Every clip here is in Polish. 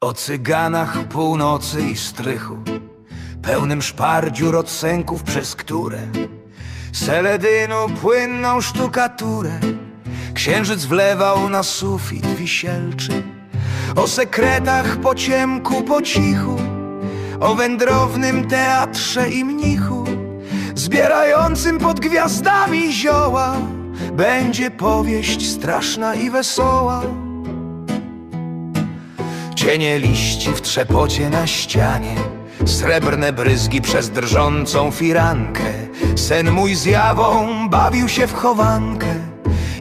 O cyganach północy i strychu, pełnym szpar dziur przez które seledynu płynną sztukaturę księżyc wlewał na sufit wisielczy. O sekretach po ciemku, po cichu, o wędrownym teatrze i mnichu, zbierającym pod gwiazdami zioła, będzie powieść straszna i wesoła. Cienie liści w trzepocie na ścianie. Srebrne bryzgi przez drżącą firankę. Sen mój zjawą bawił się w chowankę.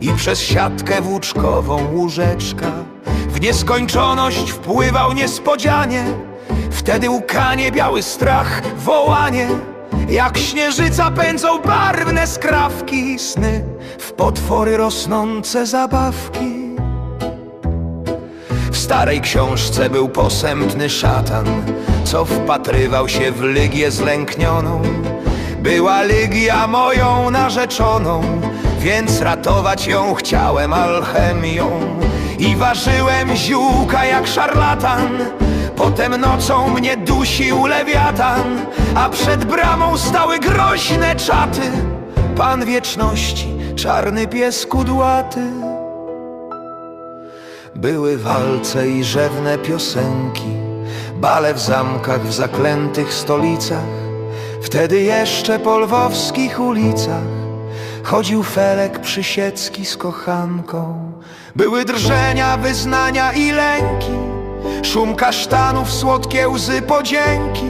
I przez siatkę włóczkową łóżeczka. W nieskończoność wpływał niespodzianie. Wtedy łkanie, biały strach, wołanie. Jak śnieżyca pędzą barwne skrawki Sny. W potwory rosnące zabawki starej książce był posępny szatan, co wpatrywał się w Lygię zlęknioną. Była Lygia moją narzeczoną, więc ratować ją chciałem alchemią. I ważyłem ziółka jak szarlatan, potem nocą mnie dusił lewiatan, a przed bramą stały groźne czaty. Pan wieczności, czarny pies kudłaty. Były walce i rzewne piosenki, bale w zamkach w zaklętych stolicach. Wtedy jeszcze po lwowskich ulicach chodził Felek Przysiecki z kochanką. Były drżenia, wyznania i lęki, szum kasztanów, słodkie łzy podzięki.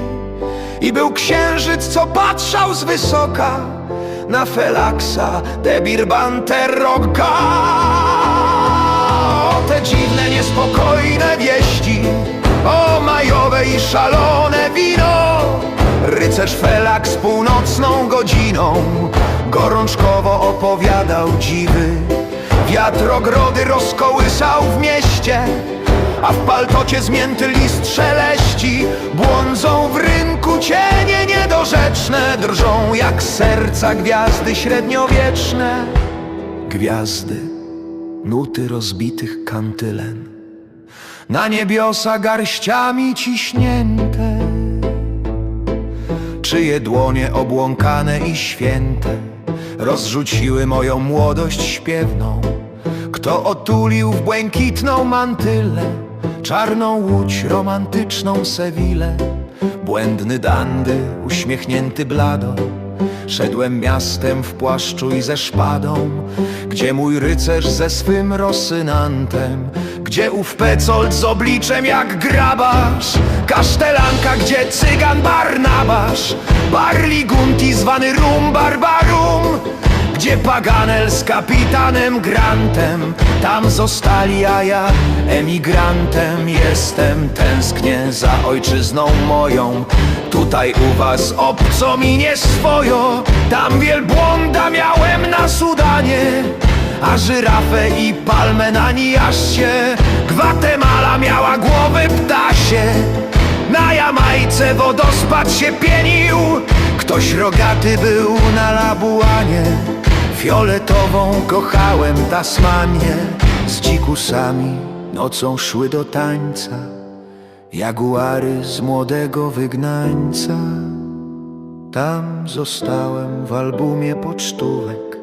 I był księżyc, co patrzał z wysoka na Felaksa, debir Banteroka. Te dziwne, niespokojne wieści. O majowe i szalone wino. Rycerz Felak z północną godziną Gorączkowo opowiadał dziwy. Wiatr ogrody rozkołysał w mieście A w paltocie zmięty list szeleści. Błądzą w rynku cienie niedorzeczne Drżą jak serca gwiazdy średniowieczne. Gwiazdy nuty rozbitych kantylen. Na niebiosa garściami ciśnięte Czyje dłonie obłąkane i święte Rozrzuciły moją młodość śpiewną. Kto otulił w błękitną mantylę Czarną łódź, romantyczną Sewilę? Błędny dandy, uśmiechnięty blado Szedłem miastem w płaszczu i ze szpadą Gdzie mój rycerz ze swym rosynantem Gdzie ów pecolt z obliczem jak grabarz Kasztelanka, gdzie cygan Barnabasz Barli Gunti zwany Rum Barbarum gdzie Paganel z kapitanem Grantem? Tam zostali, a ja emigrantem. Jestem Tęsknię za ojczyzną moją. Tutaj u was obco mi nie swojo. Tam wielbłąda miałem na Sudanie A żyrafę i palmę na Nijasie Gwatemala miała głowy ptasie. Na Jamajce wodospad się pienił. Ktoś rogaty był na Labuanie Fioletową kochałem Tasmanię. Z dzikusami nocą szły do tańca. Jaguary z młodego wygnańca. Tam zostałem w albumie pocztówek.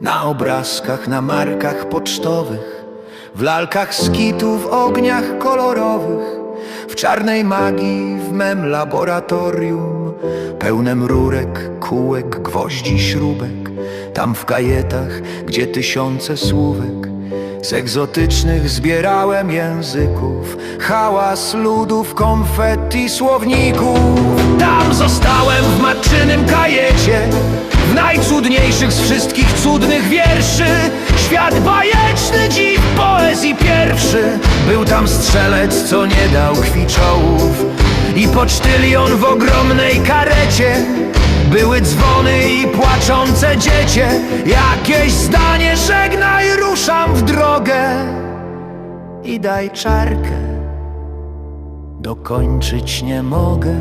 Na obrazkach, na markach pocztowych. W lalkach skitu, w ogniach kolorowych. W czarnej magii w mem laboratorium Pełnem rurek, kółek, gwoździ, śrubek. Tam w kajetach, gdzie tysiące słówek. Z egzotycznych zbierałem języków. Hałas ludów, konfetti, słowników. Tam zostałem w matczynym kajecie. W najcudniejszych z wszystkich cudnych wierszy. Świat bajeczny, dziw poezji pierwszy. Był tam strzelec, co nie dał kwiczołów I pocztylion w ogromnej karecie Były dzwony i płaczące dziecię. Jakieś zdanie, żegnaj, ruszam w drogę I daj czarkę. Dokończyć nie mogę